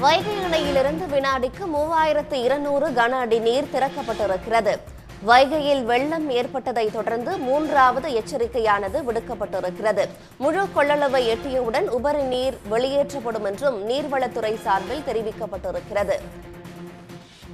வைகை அணையிலிருந்து வினாடிக்கு மூவாயிரத்து இருநூறு கன அடி நீர் திறக்கப்பட்டிருக்கிறது. வைகையில் வெள்ளம் ஏற்பட்டதை தொடர்ந்து மூன்றாவது எச்சரிக்கையானது விடுக்கப்பட்டிருக்கிறது. முழு கொள்ளளவை எட்டியவுடன் உபரி நீர் வெளியேற்றப்படும் என்றும் நீர்வளத்துறை சார்பில் தெரிவிக்கப்பட்டிருக்கிறது.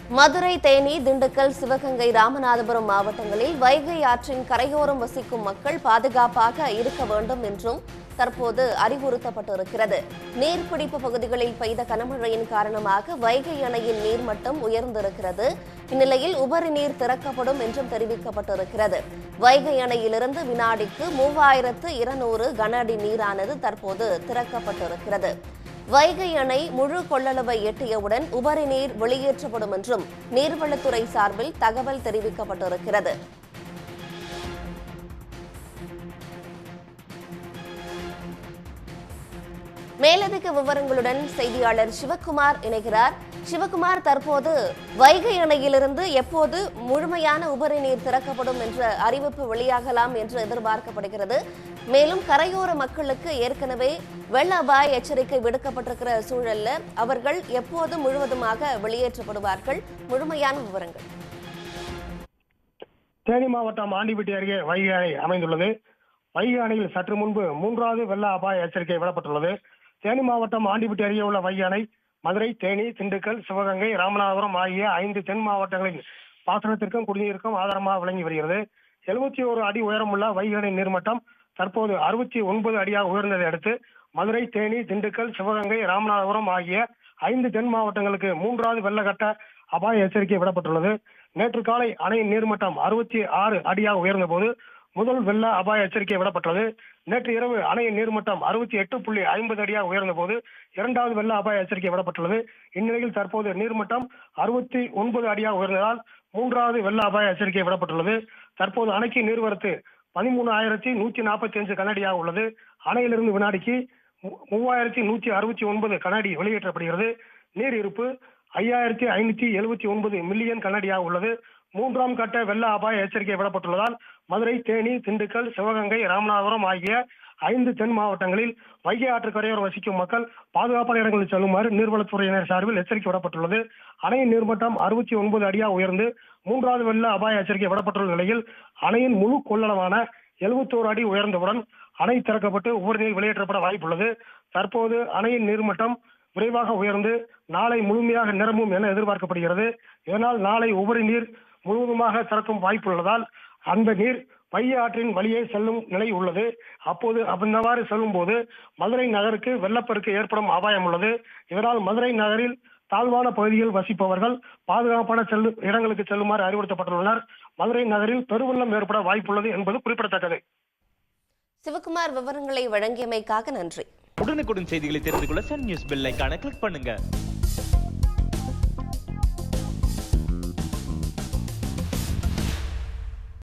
மதுரை தேனி திண்டுக்கல் சிவகங்கை ராமநாதபுரம் மாவட்டங்களில் வைகை ஆற்றின் கரையோரம் வசிக்கும் மக்கள் பாதுகாப்பாக இருக்க வேண்டும் என்றும் தற்போது அறிவுறுத்தப்பட்டிருக்கிறது. நீர்பிடிப்பு பகுதிகளில் பெய்த கனமழையின் காரணமாக வைகை அணையின் நீர்மட்டம் உயர்ந்திருக்கிறது. இந்நிலையில் உபரி நீர் திறக்கப்படும் என்றும் தெரிவிக்கப்பட்டிருக்கிறது. வைகை அணையிலிருந்து வினாடிக்கு மூவாயிரத்து இருநூறு கன அடி நீரானது தற்போது திறக்கப்பட்டிருக்கிறது. வைகை அணை முழு கொள்ளளவை எட்டியவுடன் உபரி நீர் வெளியேற்றப்படும் என்றும் நீர்வளத்துறை சார்பில் தகவல் தெரிவிக்கப்பட்டிருக்கிறது. மேலதிக விவரங்களுடன் செய்தியாளர் சிவகுமார் இணைகிறார். சிவகுமார் தற்போது வைகை அணையிலிருந்து எப்போது முழுமையான உபரி நீர் திறக்கப்படும் என்ற அறிவிப்பு வெளியாகலாம் என்று எதிர்பார்க்கப்படுகிறது. மேலும் கரையோர மக்களுக்கு ஏற்கனவே வெள்ள அபாய எச்சரிக்கை விடுக்கப்பட்டிருக்கிற சூழல்ல அவர்கள் எப்போது முழுவதுமாக வெளியேற்றப்படுவார்கள்? முழுமையான விவரங்கள். தேனி மாவட்டம் ஆண்டிப்பட்டி அருகே வைகை அணை அமைந்துள்ளது. வைகை அணையில் சற்று முன்பு மூன்றாவது வெள்ள அபாய எச்சரிக்கை விடப்பட்டுள்ளது. தேனி மாவட்டம் ஆண்டிப்பட்டி அருகே உள்ள வைகை அணை மதுரை தேனி திண்டுக்கல் சிவகங்கை ராமநாதபுரம் ஆகிய ஐந்து தென் மாவட்டங்களின் பாசனத்திற்கும் குடிநீருக்கும் ஆதாரமாக விளங்கி வருகிறது. எழுபத்தி ஒரு அடி உயரமுள்ள வைகை நீர்மட்டம் தற்போது அறுபத்தி ஒன்பது அடியாக உயர்ந்ததை அடுத்து மதுரை தேனி திண்டுக்கல் சிவகங்கை ராமநாதபுரம் ஆகிய ஐந்து தென் மாவட்டங்களுக்கு மூன்றாவது வெள்ளக்கட்ட அபாய எச்சரிக்கை விடப்பட்டுள்ளது. நேற்று காலை அணையின் நீர்மட்டம் அறுபத்தி ஆறு அடியாக உயர்ந்த போது முதல் வெள்ள அபாய எச்சரிக்கை விடப்பட்டது. நேற்று இரவு அணையின் நீர்மட்டம் அறுபத்தி எட்டு புள்ளி ஐம்பது அடியாக உயர்ந்த போது இரண்டாவது வெள்ள அபாய எச்சரிக்கை விடப்பட்டுள்ளது. இந்நிலையில் தற்போது நீர்மட்டம் அறுபத்தி ஒன்பது அடியாக உயர்ந்ததால் மூன்றாவது வெள்ள அபாய எச்சரிக்கை விடப்பட்டுள்ளது. தற்போது அணைக்கு நீர்வரத்து பதிமூணு ஆயிரத்தி நூத்தி நாற்பத்தி அஞ்சு கனடியாக உள்ளது. அணையிலிருந்து வினாடிக்கு மூவாயிரத்தி நூத்தி அறுபத்தி ஒன்பது கனடி வெளியேற்றப்படுகிறது. நீர் இருப்பு ஐயாயிரத்தி ஐநூத்தி எழுபத்தி ஒன்பது மில்லியன் கனடியாக உள்ளது. மூன்றாம் கட்ட வெள்ள அபாய எச்சரிக்கை விடப்பட்டுள்ளதால் மதுரை தேனி திண்டுக்கல் சிவகங்கை ராமநாதபுரம் ஆகிய ஐந்து தென் மாவட்டங்களில் வைகை ஆற்று கரையோரம் வசிக்கும் மக்கள் பாதுகாப்பான இடங்களில் செல்லுமாறு நீர்வளத்துறையினர் சார்பில் எச்சரிக்கை விடப்பட்டுள்ளது. அணையின் நீர்மட்டம் அறுபத்தி ஒன்பது அடியாக உயர்ந்து மூன்றாவது வெள்ள அபாய எச்சரிக்கை விடப்பட்டுள்ள நிலையில் அணையின் முழு கொள்ளளவான எழுபத்தோரு அடி உயர்ந்தவுடன் அணை திறக்கப்பட்டு உபரி நீர் வெளியேற்றப்பட வாய்ப்புள்ளது. தற்போது அணையின் நீர்மட்டம் விரைவாக உயர்ந்து நாளை முழுமையாக நிரம்பும் என எதிர்பார்க்கப்படுகிறது. இதனால் நாளை உபரி நீர் முழுவதுமாக திறக்கும் வாய்ப்புள்ளதால் அந்த நீர் பைய ஆற்றின் வழியே செல்லும் நிலை உள்ளது. அப்போது அந்தவாறு செல்லும் போது மதுரை நகருக்கு வெள்ளப்பெருக்கு ஏற்படும் அபாயம் உள்ளது. இதனால் மதுரை நகரில் தாழ்வான பகுதியில் வசிப்பவர்கள் பாதுகாப்பான செல்லு இடங்களுக்கு செல்லுமாறு அறிவுறுத்தப்பட்டுள்ளனர். மதுரை நகரில் பெருவெள்ளம் ஏற்பட வாய்ப்புள்ளது என்பது குறிப்பிடத்தக்கது. சிவக்குமார் விவரங்களை வழங்கியமைக்காக நன்றி. உடனுக்குடன் செய்திகளை தெரிந்து கொள்ள சன் நியூஸ் பெல் கிளிக் பண்ணுங்க.